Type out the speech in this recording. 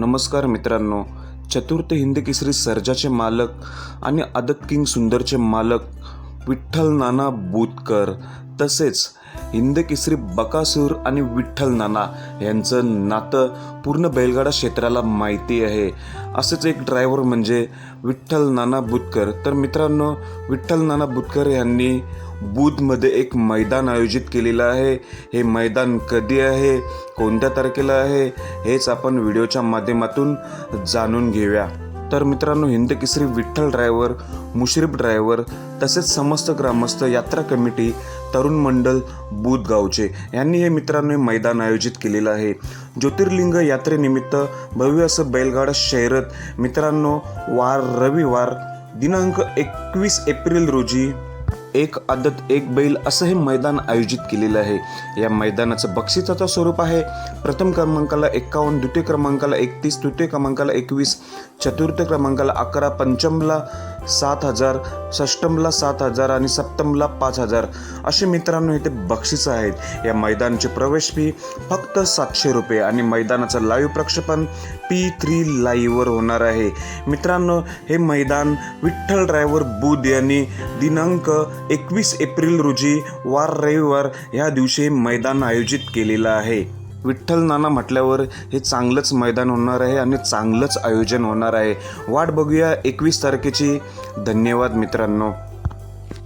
नमस्कार मित्रांनो. चतुर्थ हिंद केसरी सर्जाचे मालक आणि आदत किंग सुंदरचे मालक विठ्ठल नाना बोतकर तसेच हिंदकेसरी बकासूर आणि विठ्ठल नाना यांचं नातं पूर्ण बैलगाडा क्षेत्राला माहिती आहे. असंच एक ड्रायव्हर म्हणजे विठ्ठल नाना बुतकर. तर मित्रांनो विठ्ठल नाना बुतकर यांनी बुधमध्ये एक मैदान आयोजित केलेलं आहे. हे मैदान कधी आहे? कोणत्या तारखेला आहे? हेच आपण व्हिडिओच्या माध्यमातून जाणून घेऊया. तर मित्रांनो हिंद केसरी विठ्ठल ड्रायव्हर मुश्रीफ ड्रायव्हर तसेच समस्त ग्रामस्थ यात्रा कमिटी तरुण मंडल बुधगावचे यांनी हे मित्रांनो मैदान आयोजित केलेलं आहे. ज्योतिर्लिंग यात्रेनिमित्त भव्य असं बैलगाडा शर्यत मित्रांनो वार रविवार दिनांक एकवीस एप्रिल रोजी एक आदत एक बैल असं हे मैदान आयोजित केलेलं आहे. या मैदानाचं बक्षिसाचं स्वरूप आहे. प्रथम क्रमांकाला एक्कावन्न द्वितीय क्रमांकाला एकतीस तृतीय क्रमांकाला एकवीस चतुर्थ क्रमांकाला अकरा पंचमला सात हजार षष्टमला सात हजार आणि सप्तमला पाच हजार. असे मित्रांनो इथे बक्षिसं आहेत. या मैदानाची प्रवेश फी फक्त सातशे रुपये आणि मैदानाचं लाईव्ह प्रक्षेपण पी थ्री लाईव्हवर होणार आहे. मित्रांनो हे मैदान विठ्ठल ड्रायव्हर बुध यांनी दिनांक एकवीस एप्रिल रोजी वार रविवार ह्या दिवशी मैदान आयोजित केलेलं आहे. विठ्ठल नाना म्हटल्यावर हे चांगलंच मैदान होणार आहे आणि चांगलंच आयोजन होणार आहे. वाट बघूया एकवीस तारखेची. धन्यवाद मित्रांनो.